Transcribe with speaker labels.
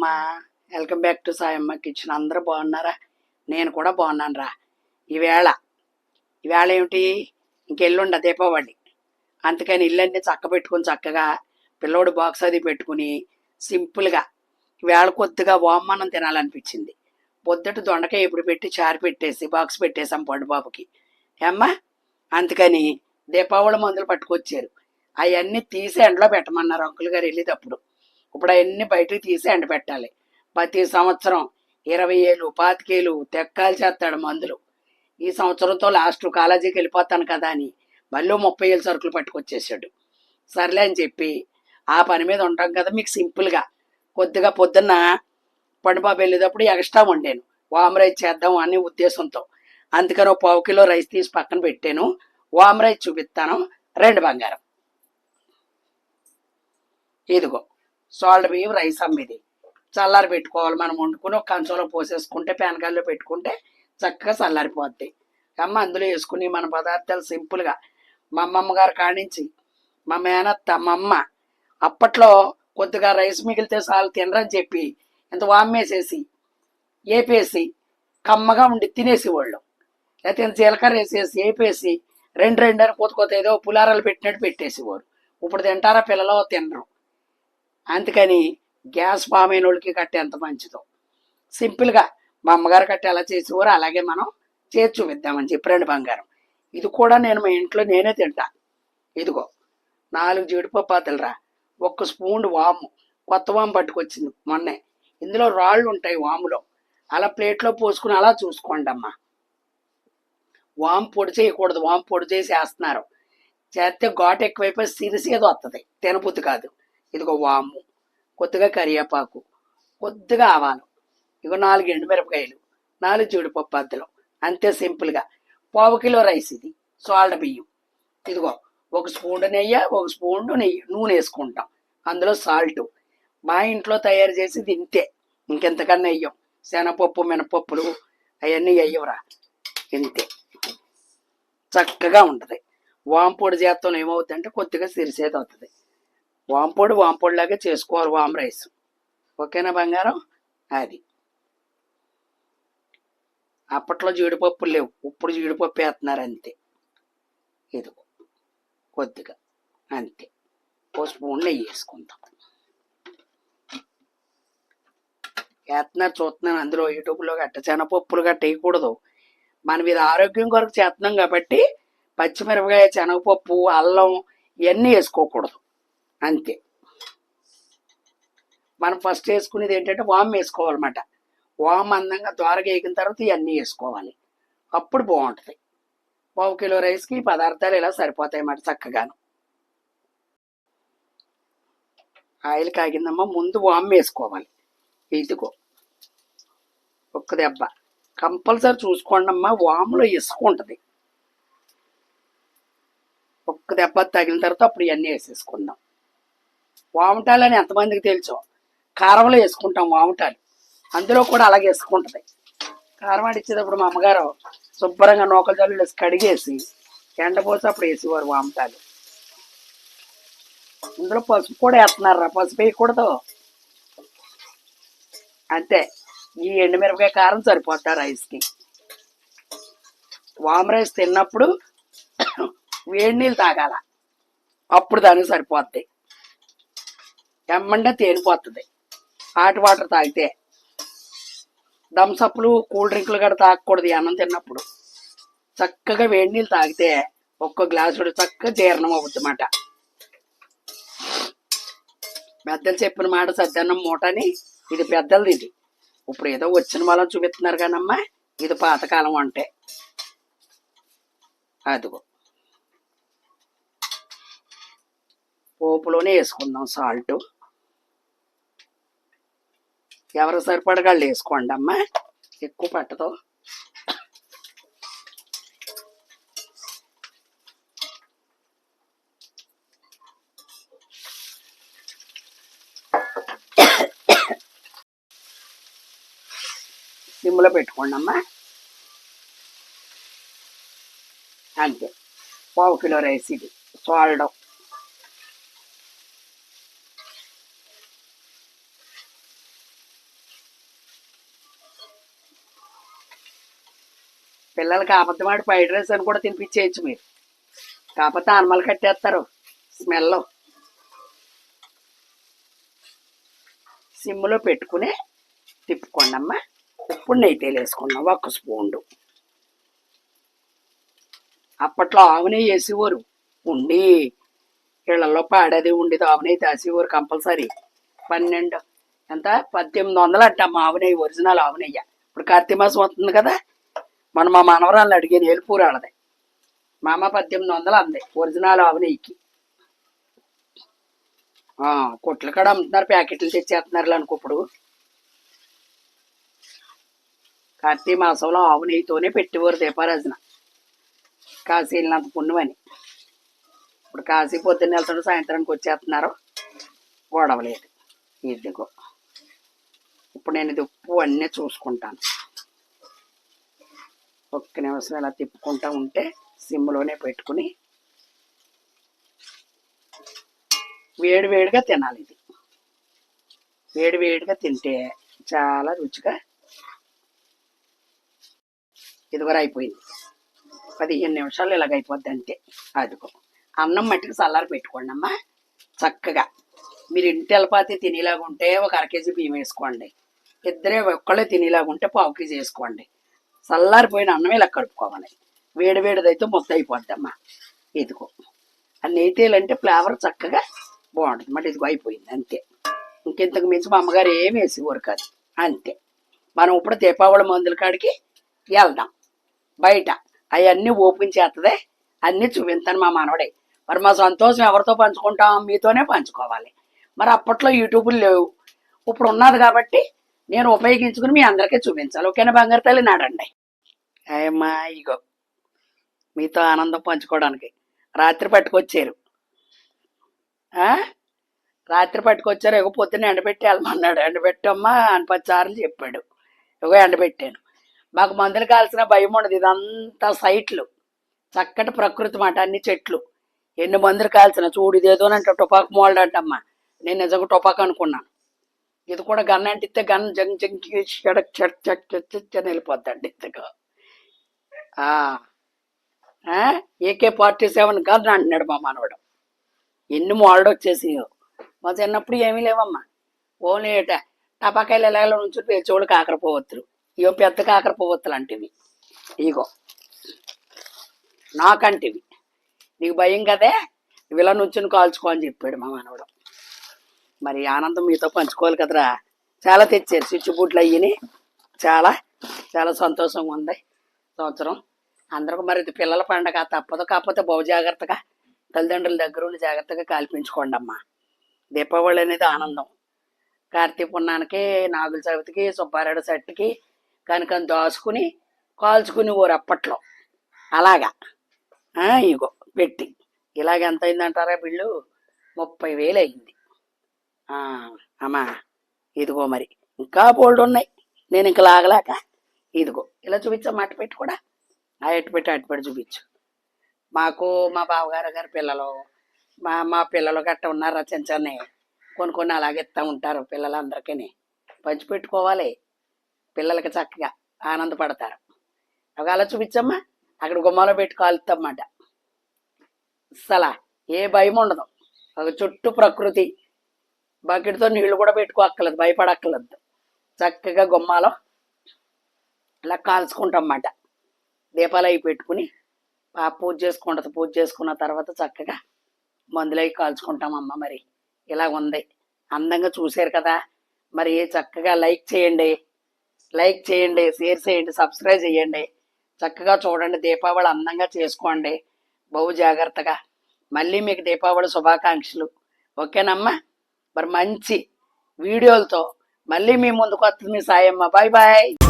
Speaker 1: అమ్మ. Welcome back to Sayamma kitchen. అందరూ బాగున్నారా? నేను కూడా బాగున్నాను రా ఈవేళ ఈవేళ ఏమిటి? ఇంకెల్లుండ దీపావళి. అందుకని ఇల్లన్నీ చక్క పెట్టుకుని చక్కగా పిల్లోడు బాక్స్ అది పెట్టుకుని సింపుల్గా ఈవేళ కొద్దిగా వామన్నం తినాలనిపించింది. పొద్దుట దొండకాయ ఇప్పుడు పెట్టి చారు పెట్టేసి బాక్స్ పెట్టేసాం పండుబాబుకి ఏమ్మా? అందుకని దీపావళి మందులు పట్టుకొచ్చారు. అవన్నీ తీసి ఎండలో పెట్టమన్నారు అంకుల్ గారు వెళ్ళేటప్పుడు. ఇప్పుడు అవన్నీ బయటకు తీసి ఎండ పెట్టాలి. ప్రతి సంవత్సరం ఇరవై ఏళ్ళు పాతికేలు తెక్కాలు చేస్తాడు మందులు. ఈ సంవత్సరంతో లాస్ట్ కాలేజీకి వెళ్ళిపోతాను కదా అని మళ్ళీ ముప్పై ఏళ్ళు సరుకులు పట్టుకొచ్చేసాడు. సర్లే అని చెప్పి ఆ పని మీద ఉంటాం కదా మీకు సింపుల్గా. కొద్దిగా పొద్దున్న పండుబాబు వెళ్ళేటప్పుడు ఎక్స్ట్రా వండాను. వామ్ రైస్ చేద్దాం అనే ఉద్దేశంతో. అందుకని ఒక పావు కిలో రైస్ తీసి పక్కన పెట్టాను. వామ్ రైస్ చూపిస్తాను. రెండు బంగారం. ఇదిగో. సాల్ట్ బియ్యం రైస్ అమ్మిది చల్లారి పెట్టుకోవాలి మనం వండుకుని ఒక కంచంలో పోసేసుకుంటే పెనకాయల్లో పెట్టుకుంటే చక్కగా చల్లారిపోద్ది. అమ్మ అందులో వేసుకుని మన పదార్థాలు సింపుల్గా మా అమ్మమ్మ గారు కాణించి మా మేనత్త మా అమ్మ అప్పట్లో కొద్దిగా రైస్ మిగిలితే చాలు తినరని చెప్పి ఇంత వామ్మేసేసి ఏపేసి కమ్మగా ఉండి తినేసేవాళ్ళు. లేకపోతే ఇంత జీలకర్ర వేసేసి ఏపేసి రెండు రెండు అని కొత్త కొత్త ఏదో పులారాలు పెట్టినట్టు పెట్టేసేవారు. ఇప్పుడు తింటారా పిల్లలు తినరు. అందుకని గ్యాస్ ఫామ్ అయిన వాళ్ళకి కట్టే ఎంత మంచిదో. సింపుల్గా మా అమ్మగారు కట్టే ఎలా చేసేవారు అలాగే మనం చేసి చూపిద్దామని చెప్పి రెండు బంగారం. ఇది కూడా నేను మా ఇంట్లో నేనే తింటా. ఇదిగో నాలుగు జీడిపప్పు రా ఒక్క స్పూన్ వాము కొత్త వాము పట్టుకొచ్చింది మొన్నే. ఇందులో రాళ్ళు ఉంటాయి వాములో. అలా ప్లేట్లో పోసుకుని అలా చూసుకోండి అమ్మా. వాము పొడి చేయకూడదు వాము పొడి చేసి వేస్తున్నారు. చేస్తే ఘాటు ఎక్కువైపోయి సిరిసేది వస్తుంది తినబుద్ధి కాదు. ఇదిగో వాము కొద్దిగా కరివేపాకు కొద్దిగా ఆవాలు ఇగో నాలుగు ఎండుమిరపకాయలు నాలుగు జీడిపప్పు అద్దలు. అంతే సింపుల్గా. పావు కిలో రైస్ ఇది సాల్ట్ బియ్యం. ఇదిగో ఒక స్పూన్ నెయ్యి ఒక స్పూన్ నెయ్యి నూనె వేసుకుంటాం. అందులో సాల్ట్. మా ఇంట్లో తయారు చేసేది ఇంతే. ఇంకెంతకన్నా వెయ్యం శనగపప్పు మినపప్పులు అవన్నీ వెయ్యవురా ఇంతే. చక్కగా ఉంటుంది. వాంపొడి చేస్తాం ఏమవుతుందంటే కొద్దిగా సిరిసేది అవుతుంది వాంపొడి వాంపొడిలాగే చేసుకోవాలి వామ్ రైస్. ఓకేనా బంగారం? అది. అప్పట్లో జీడిపప్పులు లేవు. ఇప్పుడు జీడిపప్పు వేస్తున్నారు అంతే. ఇదిగో. కొద్దిగా. అంతే. ఓ స్పూన్ నెయ్యి వేసుకుందాం. వేస్తున్నారు చూస్తున్నాను. అందులో యూట్యూబ్లో గట్ట శనగపప్పులు గట్ట వేయకూడదు. మనం ఇది ఆరోగ్యం కొరకు చేస్తున్నాం కాబట్టి పచ్చిమిరపకాయ శనగపప్పు అల్లం ఇవన్నీ వేసుకోకూడదు. అంతే. మనం ఫస్ట్ వేసుకునేది ఏంటంటే వామ్ వేసుకోవాలన్నమాట. వామ్ అందంగా ద్వారగా వేగిన తర్వాత ఇవన్నీ వేసుకోవాలి. అప్పుడు బాగుంటుంది. పావు కిలో రైస్కి ఈ పదార్థాలు ఇలా సరిపోతాయి అన్నమాట చక్కగాను. ఆయిల్ కాగిందమ్మా ముందు వామ్ వేసుకోవాలి. ఇదిగో. ఒక్క దెబ్బ. కంపల్సరీ చూసుకోండి అమ్మా వాములో ఇసుక ఉంటుంది. ఒక్క దెబ్బ తగిలిన తర్వాత అప్పుడు ఇవన్నీ వేసేసుకుందాం. వామటాలని ఎంతమందికి తెలుసో? కారంలో వేసుకుంటాం వామటాలు. అందులో కూడా అలాగే వేసుకుంటుంది. కారం ఆడిచ్చేటప్పుడు మా అమ్మగారు శుభ్రంగా నూకలు జల్లు కడిగేసి ఎండపోసి అప్పుడు వేసేవారు వామటాలు. ఇందులో పసుపు కూడా వేస్తున్నారా? పసుపు వేయకూడదు. అంతే. ఈ ఎండుమిరపకాయ కారం సరిపోతా రైస్కి. వామ్ రైస్ తిన్నప్పుడు వేడి నీళ్ళు తాగాల. అప్పుడు దానికి సరిపోద్ది. ఎమ్మంటే తేలిపోతుంది. హాట్ వాటర్ తాగితే. థమ్సప్లు కూల్ డ్రింకులు కూడా తాగకూడదు అన్నం తిన్నప్పుడు. చక్కగా వేడి నీళ్ళు తాగితే ఒక్క గ్లాసుడు చక్కగా జీర్ణం అవుతుంది అన్నమాట పెద్దలు చెప్పిన మాట సద్దన్నం మూటని ఇది పెద్దలది ఇది. ఇప్పుడు ఏదో వచ్చిన వాళ్ళని చూపిస్తున్నారు కానమ్మా ఇది పాతకాలం అంటే అదిగో. పోపులోనే వేసుకుందాం సాల్ట్. ఎవరు సరిపడగాళ్ళు వేసుకోండి అమ్మా ఎక్కువ పట్టదు సిమ్లో పెట్టుకోండి అమ్మా అంతే పావు కిలో రైస్ ఇది సాల్ట్ పిల్లలకి అబద్ధమాడి ఫ్రైడ్ రైస్ అని కూడా తినిపించేయచ్చు మీరు. కాకపోతే అనమలు కట్టేస్తారు. స్మెల్. సిమ్లో పెట్టుకుని తిప్పుకోండి అమ్మా. నెయ్యి తేలు వేసుకున్నాం ఒక స్పూన్. అప్పట్లో ఆవునే వేసేవారు. ఉండి ఇళ్ళలో పాడేది ఉండేది ఆవునే నెయ్యి కంపల్సరీ. పన్నెండు ఎంత? పద్దెనిమిది వందలు అంటమ్మా ఆవు ఒరిజినల్ ఆవునయ్య ఇప్పుడు కార్తీక మాసం వస్తుంది కదా మన మా మనవరాలను అడిగాను ఏలుపూరు వాళ్ళది మా అమ్మ పద్దెనిమిది వందలు అంది ఒరిజినల్ ఆవు నెయ్యికి. కూడా అమ్ముతున్నారు ప్యాకెట్లు తెచ్చేస్తున్నారు అనుకో ఇప్పుడు. కార్తీక మాసంలో ఆవు నెయ్యితోనే పెట్టేవారు దీపారాజన కాశీ వెళ్ళినంత పుణ్యమని. ఇప్పుడు కాశీ పొద్దున్న వెళ్తాడు సాయంత్రానికి వచ్చేస్తున్నారు. గొడవలేదు ఇదిగో. ఇప్పుడు నేను ఇది ఉప్పు అన్నీ చూసుకుంటాను. ఒక్క నిమిషం ఇలా తిప్పుకుంటా ఉంటే సిమ్లోనే పెట్టుకుని వేడి వేడిగా తినాలి ఇది. వేడి వేడిగా తింటే చాలా రుచిగా ఇదివర అయిపోయింది. పదిహేను నిమిషాలు ఇలాగ అయిపోద్ది అంతే. అదిగో అన్నం మట్టికి చల్లారి పెట్టుకోండి అమ్మా. చక్కగా. మీరు ఇంటి వెళ్ళపాతి తినేలాగా ఉంటే ఒక అర కేజీ బియ్యం వేసుకోండి. ఇద్దరే ఒక్కళ్ళే తినేలాగా ఉంటే పావు కేజీ వేసుకోండి. చల్లారిపోయిన అన్నం ఇలా కడుపుకోవాలి. వేడి వేడిదైతే మొత్తం అయిపోద్ది అమ్మా ఇదిగో. ఆ నెయ్యితేలు ఫ్లేవర్ చక్కగా బాగుంటుంది. మరి ఇదిగో అయిపోయింది. అంతే. ఇంకెంతకు మించి మా అమ్మగారు ఏమి వేసేవారు కాదు అంతే. మనం ఇప్పుడు దీపావళి మందుల కాడికి వెళ్దాం. బయట అవన్నీ ఓపెన్ చేస్తుంది అన్నీ చూపిస్తాను మా మనవడే. మరి మా సంతోషం ఎవరితో పంచుకుంటాం? మీతోనే పంచుకోవాలి. మరి అప్పట్లో యూట్యూబ్లు లేవు. ఇప్పుడు ఉన్నది కాబట్టి నేను ఉపయోగించుకుని మీ అందరికీ చూపించాలి. ఓకేనా బంగారు తల్లి? నాడండి. అయ్యమ్మా ఇగో. మీతో ఆనందం పంచుకోవడానికి. రాత్రి పట్టుకొచ్చారు. రాత్రి పట్టుకొచ్చారు. ఇగో పొద్దున్న ఎండబెట్టి వెళ్ళమన్నాడు. ఎండబెట్టమ్మా అని చెప్పాడు. ఇగో ఎండబెట్టాను. మాకు మందులు కాల్సిన భయం ఉండదు. ఇదంతా సైట్లు. చక్కటి ప్రకృతి మాట. అన్ని చెట్లు. ఎన్ని మందులు కాల్చిన చూడు ఇదేదోనంట టొపాకు మోల్డ్ అంటమ్మా. నేను నిజంగా టొపాకు అనుకున్నాను. ఇది కూడా గన్ అంటిస్తే గన్ జంగ్ జంగ్ చెడక్ చెడ్ చెడ్ చెడ్ అని వెళ్ళిపోద్దండి ఇంతగా ఏకే ఫార్టీ సెవెన్ గన్ అంటున్నాడు మా మనవడు. ఎన్ని మోల్డ్ వచ్చేసి మా చిన్నప్పుడు ఏమీ లేవమ్మా. ఓన్లీ టపాకాయలు ఎలా నుంచి పేచోళ్ళు కాకరపోవత్తులు ఇవో పెద్ద కాకరపోవత్తులు అంటివి. ఇగో. నాకంటివి. నీకు భయం కదే? విల ఇలా నుంచుని కాల్చుకో అని చెప్పాడు మా మనవడు. మరి ఆనందం మీతో పంచుకోవాలి కదరా. చాలా తెచ్చారు స్విచ్ బూట్లు అయ్యి చాలా చాలా సంతోషంగా ఉంది సంవత్సరం. అందరూ మరి ఇది పిల్లల పండగ తప్పదు. కాకపోతే బహు జాగ్రత్తగా తల్లిదండ్రుల దగ్గర ఉండి జాగ్రత్తగా కాల్పించుకోండి అమ్మా. దీపావళి అనేది ఆనందం. కార్తీక పున్నానికి నాగుల చవితికి సుబ్బారెడ్డి సెట్కి కనుక దాచుకుని కాల్చుకుని ఓరు అప్పట్లో. అలాగా. ఇగో పెట్టి. ఇలాగ ఎంత అయిందంటారా బిల్లు? ముప్పై వేలు అయింది. అమ్మా ఇదిగో మరి. ఇంకా బోల్డ్ ఉన్నాయి. నేను ఇంకా లాగలేక. ఇదిగో ఇలా చూపించా మాట పెట్టి కూడా. ఆ ఎటు పెట్టి అటు పెట్టి చూపించు. మాకు మా బావగారు గారి పిల్లలు మా మా పిల్లలు గట్ట ఉన్నారా చిన్న కొన్ని కొన్ని అలాగే ఇస్తూ ఉంటారు పిల్లలందరికీ పంచిపెట్టుకోవాలి పిల్లలకి చక్కగా ఆనందపడతారు. అవి అలా చూపించమ్మా అక్కడ గుమ్మలో పెట్టి కాలుతామన్నమాట అసలా ఏ భయం ఉండదు. ఒక చుట్టూ ప్రకృతి. బకెట్తో నీళ్ళు కూడా పెట్టుకోక్కర్లేదు భయపడక్కర్లేదు. చక్కగా గుమ్మాలో ఇలా కాల్చుకుంటామన్నమాట. దీపాలు అవి పెట్టుకుని ఆ పూజ చేసుకుంటుంది పూజ చేసుకున్న తర్వాత చక్కగా మందులు అవి కాల్చుకుంటామమ్మ మరి. ఇలా ఉంది. అందంగా చూశారు కదా. మరి చక్కగా లైక్ చేయండి. లైక్ చేయండి షేర్ చేయండి సబ్స్క్రైబ్ చేయండి. చక్కగా చూడండి దీపావళి అందంగా చేసుకోండి. బహు జాగ్రత్తగా. మళ్ళీ మీకు దీపావళి శుభాకాంక్షలు. ఓకేనమ్మా? మరి మంచి వీడియోలతో మళ్ళీ మీ ముందుకు వస్తుంది మీ సాయమ్మ. Bye bye